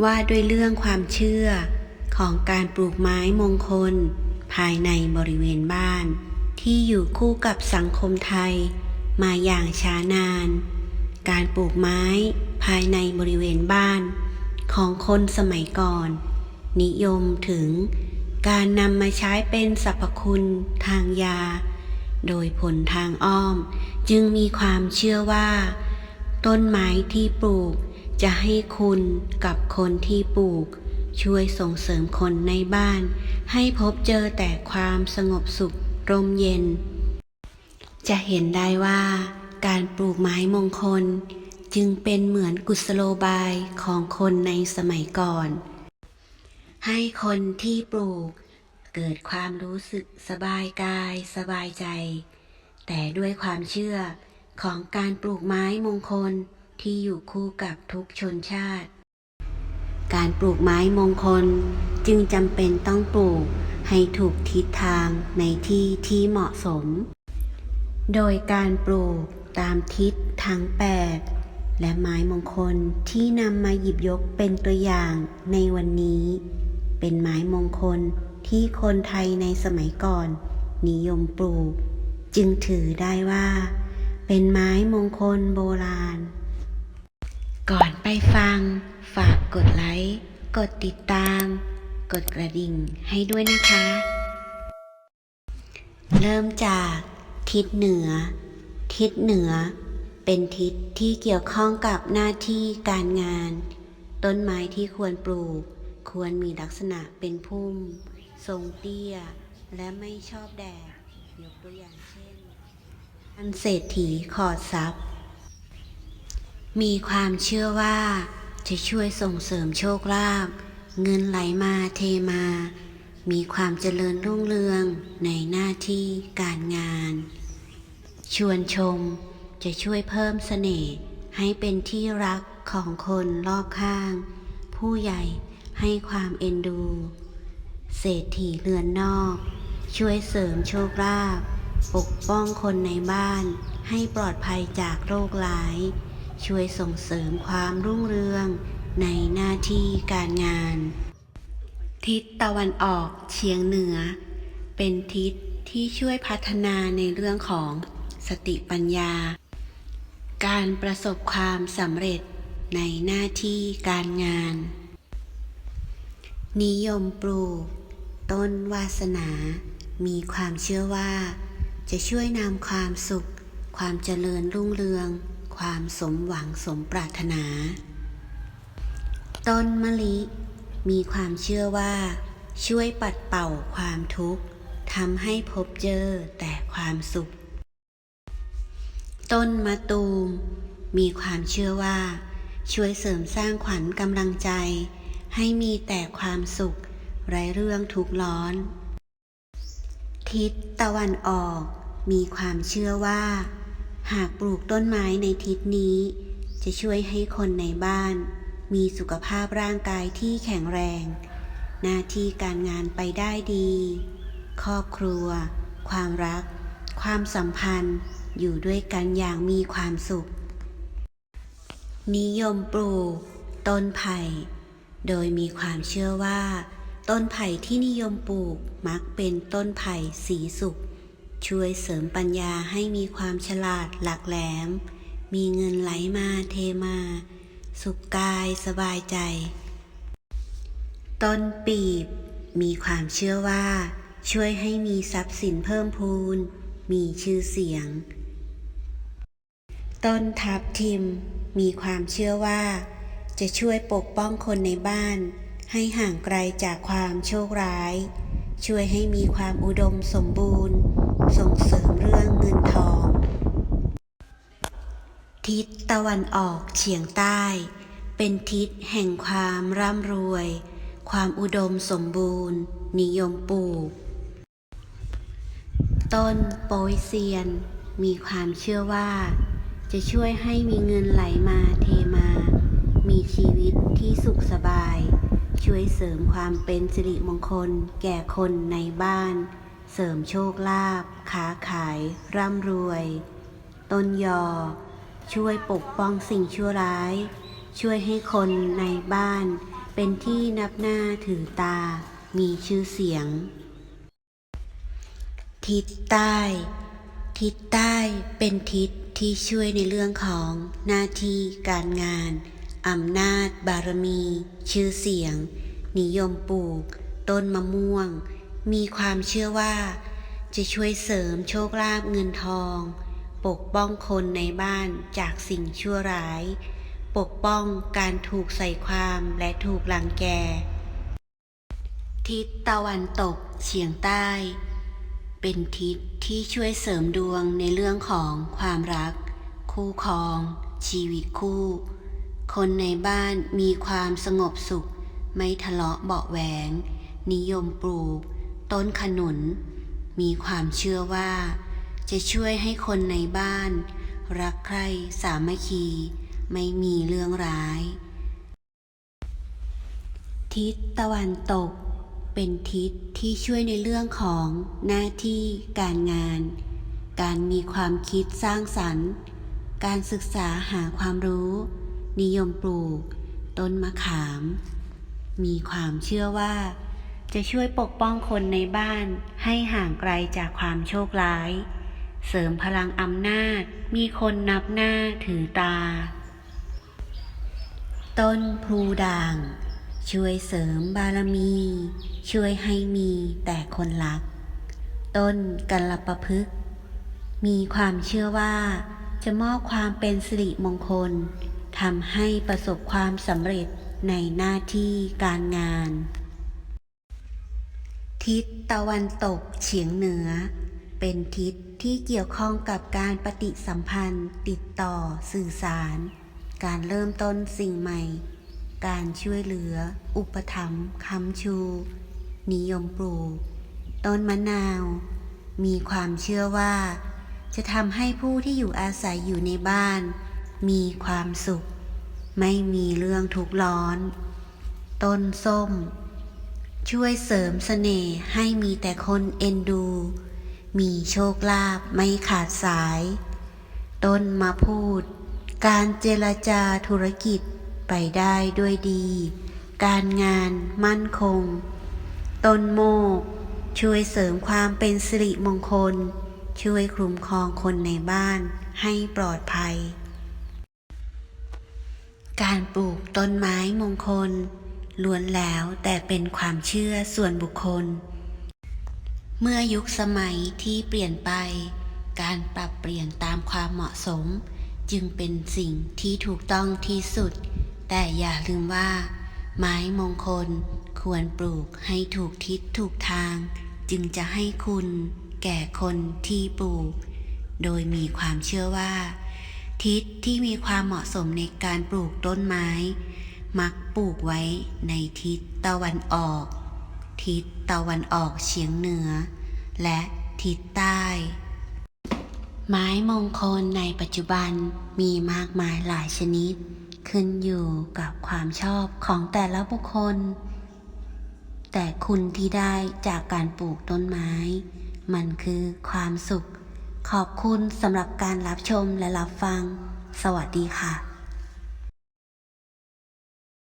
ว่าด้วยเรื่องความเชื่อของการปลูกไม้มงคล ภายในบริเวณบ้าน ที่อยู่คู่กับสังคมไทย มาอย่างช้านาน การปลูกไม้ภายในบริเวณบ้าน ของคนสมัยก่อน นิยมถึงการนำมาใช้เป็นสรรพคุณทางยา โดยผลทางอ้อม จึงมีความเชื่อว่า ต้นไม้ที่ปลูก จะให้คุณกับคนที่ปลูก ช่วยส่งเสริมคนในบ้าน ให้พบเจอแต่ความสงบสุขร่มเย็น จะเห็นได้ว่า การปลูกไม้มงคล จึงเป็นเหมือนกุศโลบายของคนในสมัยก่อน ให้คนที่ปลูก เกิดความรู้สึกสบายกายสบายใจ แต่ด้วยความเชื่อของการปลูกไม้มงคล ที่อยู่คู่กับทุกชนชาติ การปลูกไม้มงคลจึงจำเป็นต้องปลูกให้ถูกทิศทางในที่ที่เหมาะสม โดยการปลูกตามทิศทั้ง 8 และไม้มงคลที่นำมาหยิบยกเป็นตัวอย่างในวันนี้ เป็นไม้มงคลที่คนไทยในสมัยก่อน นิยมปลูก จึงถือได้ว่า เป็นไม้มงคลโบราณ ก่อนไปฟัง ฝากกดไลค์ กดติดตาม กดกระดิ่งให้ด้วยนะคะ เริ่มจากทิศเหนือ ทิศเหนือ เป็นทิศที่เกี่ยวข้องกับหน้าที่การงาน ต้นไม้ที่ควรปลูก ควรมีลักษณะเป็นพุ่ม ทรงเตี้ย และไม่ชอบแดดยกตัวอย่างเช่นอันเศรษฐีขอดทรัพย์ มีความเชื่อว่า จะช่วยส่งเสริมโชคลาภเงินไหลมาเทมา มีความเจริญรุ่งเรืองในหน้าที่การงาน ชวนชมจะช่วยเพิ่มเสน่ห์ให้เป็นที่รักของคนรอบข้าง ผู้ใหญ่ให้ความเอ็นดู เศรษฐีเรือนนอก ช่วยเสริมโชคลาภปกป้องคนในบ้านให้ปลอดภัยจากโรคร้าย ช่วยส่งเสริมความรุ่งเรืองในหน้าที่การงาน ทิศตะวันออกเฉียงเหนือ เป็นทิศที่ช่วยพัฒนาในเรื่องของสติปัญญา การประสบความสำเร็จในหน้าที่การงาน นิยมปลูก ต้นวาสนา มีความเชื่อว่า จะช่วยนำความสุข ความเจริญรุ่งเรือง ความสมหวังสมปรารถนา ต้นมะลิ มีความเชื่อว่า ช่วยปัดเป่าความทุกข์ทำให้พบเจอแต่ความสุข ต้นมะตูม มีความเชื่อว่า ช่วยเสริมสร้างขวัญกำลังใจ ให้มีแต่ความสุขไร้เรื่องทุกข์ร้อน ทิศตะวันออกมีความเชื่อว่า หากปลูกต้นไม้ในทิศนี้ จะช่วยให้คนในบ้าน มีสุขภาพร่างกายที่แข็งแรง หน้าที่การงานไปได้ดี ครอบครัว ความรัก ความสัมพันธ์ อยู่ด้วยกันอย่างมีความสุข นิยมปลูก ต้นไผ่ โดยมีความเชื่อว่า ต้นไผ่ที่นิยมปลูกมักเป็นต้นไผ่สีสุก ช่วยเสริมปัญญาให้มีความฉลาดหลักแหลม มีเงินไหลมาเทมา สุขกายสบายใจ ต้นปีบ มีความเชื่อว่า ช่วยให้มีทรัพย์สินเพิ่มพูน มีชื่อเสียง ต้นทับทิม มีความเชื่อว่า จะช่วยปกป้องคนในบ้าน ให้ห่างไกลจากความโชคร้าย ช่วยให้มีความอุดมสมบูรณ์ ส่งเสริมเรื่องเงินทอง ทิศตะวันออกเฉียงใต้ เป็นทิศแห่งความร่ำรวย ความอุดมสมบูรณ์ นิยมปลูก ต้นโปยเซียน มีความเชื่อว่า จะช่วยให้มีเงินไหลมาเทมา มีชีวิตที่สุขสบาย ช่วยเสริมความเป็นสิริมงคล แก่คนในบ้าน เสริมโชคลาภค้าขาย ร่ำรวย ต้นยอ ช่วยปกป้องสิ่งชั่วร้าย ช่วยให้คนในบ้าน เป็นที่นับหน้าถือตา มีชื่อเสียง ทิศใต้ ทิศใต้เป็นทิศที่ช่วยในเรื่องของหน้าที่การงาน อำนาจ บารมี ชื่อเสียง นิยมปลูก ต้นมะม่วง มีความเชื่อว่า จะช่วยเสริมโชคลาภเงินทอง ปกป้องคนในบ้านจากสิ่งชั่วร้าย ปกป้องการถูกใส่ความและถูกลังแก ทิศตะวันตกเฉียงใต้ เป็นทิศที่ช่วยเสริมดวงในเรื่องของความรัก คู่ครอง ชีวิตคู่ คนในบ้านมีความสงบสุข ไม่ทะเลาะเบาแหวง นิยมปลูก ต้นขนุน มีความเชื่อว่า จะช่วยให้คนในบ้าน รักใคร่สามัคคี ไม่มีเรื่องร้าย ทิศตะวันตก เป็นทิศที่ช่วยในเรื่องของหน้าที่การงาน การมีความคิดสร้างสรรค์ การศึกษาหาความรู้ นิยมปลูก ต้นมะขาม มีความเชื่อว่า จะช่วยปกป้องคนในบ้านให้ห่างไกลจากความโชคร้าย เสริมพลังอำนาจ มีคนนับหน้าถือตา ต้นพลูด่าง ช่วยเสริมบารมี ช่วยให้มีแต่คนรัก ต้นกัลปะพฤกษ์มีความเชื่อว่าจะมอบความเป็นสิริมงคล ทำให้ประสบความสำเร็จในหน้าที่การงาน ทิศตะวันตกเฉียงเหนือ เป็นทิศที่เกี่ยวข้องกับการปฏิสัมพันธ์ ติดต่อสื่อสาร การเริ่มต้นสิ่งใหม่ การช่วยเหลือ อุปถัมภ์คำชู นิยมปลูก ต้นมะนาว มีความเชื่อว่า จะทำให้ผู้ที่อยู่อาศัยอยู่ในบ้าน มีความสุข ไม่มีเรื่องทุกข์ร้อน ต้นส้ม ช่วยเสริมเสน่ห์ให้มีแต่คนเอ็นดู มีโชคลาภไม่ขาดสาย ต้นมาพูด การเจรจาธุรกิจไปได้ด้วยดี การงานมั่นคง ต้นโมก ช่วยเสริมความเป็นสิริมงคล ช่วยคุ้มครองคนในบ้านให้ปลอดภัย การปลูกต้นไม้มงคลล้วนแล้วแต่เป็นความเชื่อส่วนบุคคล เมื่อยุคสมัยที่เปลี่ยนไป การปรับเปลี่ยนตามความเหมาะสม จึงเป็นสิ่งที่ถูกต้องที่สุด แต่อย่าลืมว่า ไม้มงคลควรปลูกให้ถูกทิศถูกทาง จึงจะให้คุณแก่คนที่ปลูก โดยมีความเชื่อว่า ทิศที่มีความเหมาะสมในการปลูกต้นไม้ มักปลูกไว้ในทิศตะวันออก ทิศตะวันออกเฉียงเหนือ และทิศใต้ ไม้มงคลในปัจจุบันมีมากมายหลายชนิด ขึ้นอยู่กับความชอบของแต่ละบุคคล แต่คุณที่ได้จากการปลูกต้นไม้ มันคือความสุข ขอบคุณสำหรับการรับชมและรับฟัง สวัสดีค่ะ